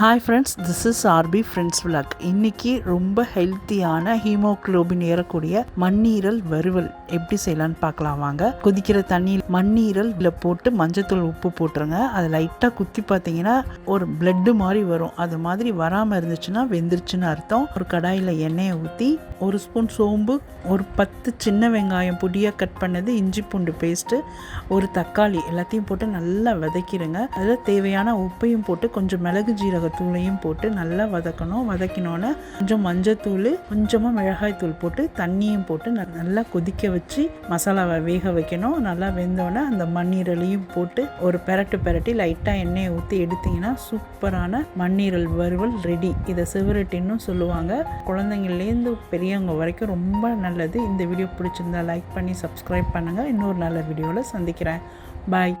Hi friends this is RP friends vlog இன்னைக்கு ரொம்ப ஹெல்த்தியான ஹீமோக்ளோபின் ஏறக்கூடிய மண்ணீரல் வறுவல் எப்படி செய்யலான்னு பார்க்கலாம் வாங்க. கொதிக்கிற தண்ணியில் மண்ணீரல் இதில் போட்டு மஞ்சத்தூள் உப்பு போட்டுருங்க. அதை லைட்டாக குத்தி பார்த்தீங்கன்னா ஒரு பிளட்டு மாதிரி வரும். அது மாதிரி வராமல் இருந்துச்சுன்னா வெந்துருச்சுன்னு அர்த்தம். ஒரு கடாயில் எண்ணெயை ஊற்றி ஒரு ஸ்பூன் சோம்பு ஒரு பத்து சின்ன வெங்காயம் பொடியாக கட் பண்ணது இஞ்சி பூண்டு பேஸ்ட்டு ஒரு தக்காளி எல்லாத்தையும் போட்டு நல்லா வதக்கிடுங்க அதில் தேவையான உப்பையும் போட்டு கொஞ்சம் மிளகு ஜீரகம் தூளையும் போட்டு நல்லா வதக்கணும். வதக்கினோன்னே கொஞ்சம் மஞ்சத்தூள் கொஞ்சமாக மிளகாய் தூள் போட்டு தண்ணியும் போட்டு ந- நல்லா கொதிக்க வச்சு மசாலாவை வேக வைக்கணும். நல்லா வெந்தோடனே அந்த மண்ணீரலையும் போட்டு ஒரு பெரட்டு பெரட்டி லைட்டாக எண்ணெயை ஊற்றி எடுத்தீங்கன்னா சூப்பரான மண்ணீரல் வறுவல் ரெடி இதை சிவரட்டின்னு சொல்லுவாங்க. குழந்தைங்கள்லேருந்து பெரியவங்க வரைக்கும் ரொம்ப நல்லது. இந்த வீடியோ பிடிச்சிருந்தா லைக் பண்ணி சப்ஸ்கிரைப் பண்ணுங்கள் இன்னொரு நல்ல வீடியோவில் சந்திக்கிறேன். பாய்